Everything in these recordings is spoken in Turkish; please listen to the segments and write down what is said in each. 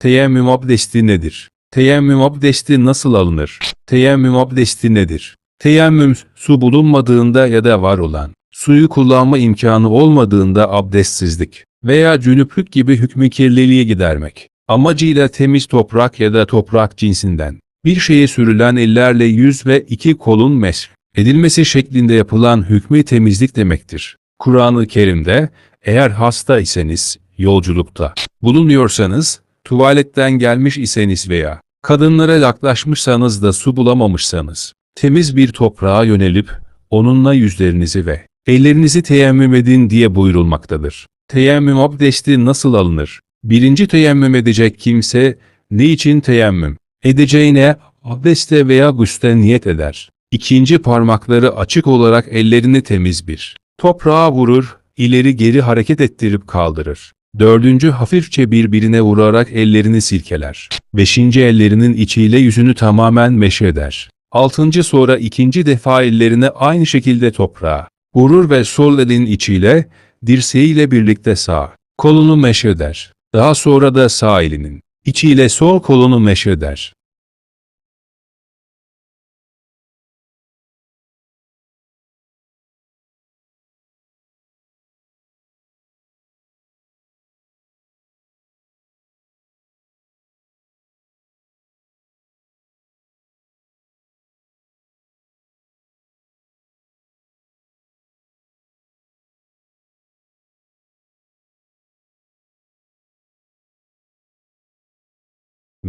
Teyemmüm abdesti nedir? Teyemmüm abdesti nasıl alınır? Teyemmüm abdesti nedir? Teyemmüm, su bulunmadığında ya da var olan, suyu kullanma imkanı olmadığında abdestsizlik veya cünüplük gibi hükmü kirliliği gidermek. Amacıyla temiz toprak ya da toprak cinsinden bir şeye sürülen ellerle yüz ve iki kolun mesh edilmesi şeklinde yapılan hükmü temizlik demektir. Kur'an-ı Kerim'de eğer hasta iseniz, yolculukta bulunuyorsanız, tuvaletten gelmiş iseniz veya kadınlara yaklaşmışsanız da su bulamamışsanız, temiz bir toprağa yönelip onunla yüzlerinizi ve ellerinizi teyemmüm edin diye buyurulmaktadır. Teyemmüm abdesti nasıl alınır? Birinci teyemmüm edecek kimse, ne için teyemmüm edeceğine abdeste veya guste niyet eder. İkinci parmakları açık olarak ellerini temiz bir toprağa vurur, ileri geri hareket ettirip kaldırır. Dördüncü hafifçe birbirine vurarak ellerini silkeler. Beşinci ellerinin içiyle yüzünü tamamen meşheder. Altıncı sonra ikinci defa ellerini aynı şekilde toprağa vurur ve sol elin içiyle, dirseğiyle birlikte sağ kolunu meşheder. Daha sonra da sağ elinin içiyle sol kolunu meşheder.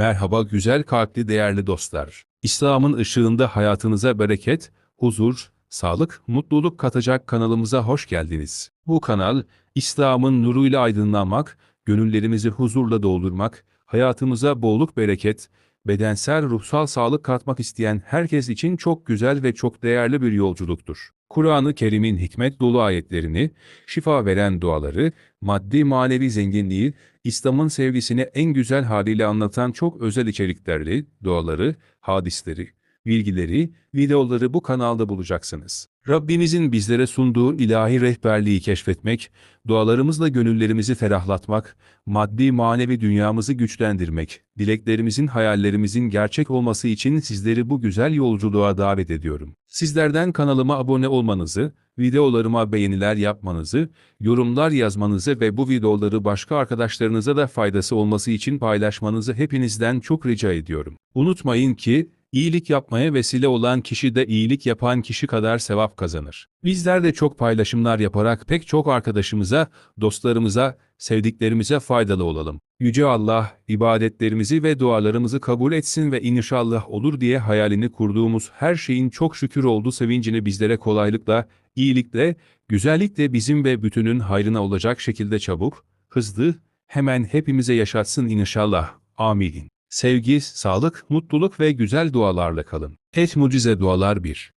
Merhaba güzel kalpli değerli dostlar. İslam'ın ışığında hayatınıza bereket, huzur, sağlık, mutluluk katacak kanalımıza hoş geldiniz. Bu kanal, İslam'ın nuruyla aydınlanmak, gönüllerimizi huzurla doldurmak, hayatımıza bolluk bereket, bedensel ruhsal sağlık katmak isteyen herkes için çok güzel ve çok değerli bir yolculuktur. Kur'an-ı Kerim'in hikmet dolu ayetlerini, şifa veren duaları, maddi manevi zenginliği, İslam'ın sevgisini en güzel haliyle anlatan çok özel içeriklerli, duaları, hadisleri, bilgileri, videoları bu kanalda bulacaksınız. Rabbimizin bizlere sunduğu ilahi rehberliği keşfetmek, dualarımızla gönüllerimizi ferahlatmak, maddi manevi dünyamızı güçlendirmek, dileklerimizin hayallerimizin gerçek olması için sizleri bu güzel yolculuğa davet ediyorum. Sizlerden kanalıma abone olmanızı, videolarıma beğeniler yapmanızı, yorumlar yazmanızı ve bu videoları başka arkadaşlarınıza da faydası olması için paylaşmanızı hepinizden çok rica ediyorum. Unutmayın ki, iyilik yapmaya vesile olan kişi de iyilik yapan kişi kadar sevap kazanır. Bizler de çok paylaşımlar yaparak pek çok arkadaşımıza, dostlarımıza, sevdiklerimize faydalı olalım. Yüce Allah, ibadetlerimizi ve dualarımızı kabul etsin ve inşallah olur diye hayalini kurduğumuz her şeyin çok şükür olduğu sevincini bizlere kolaylıkla, iyilikle, güzellikle bizim ve bütünün hayrına olacak şekilde çabuk, hızlı, hemen hepimize yaşatsın inşallah. Amin. Sevgi, sağlık, mutluluk ve güzel dualarla kalın. Et Mucize Dualar 1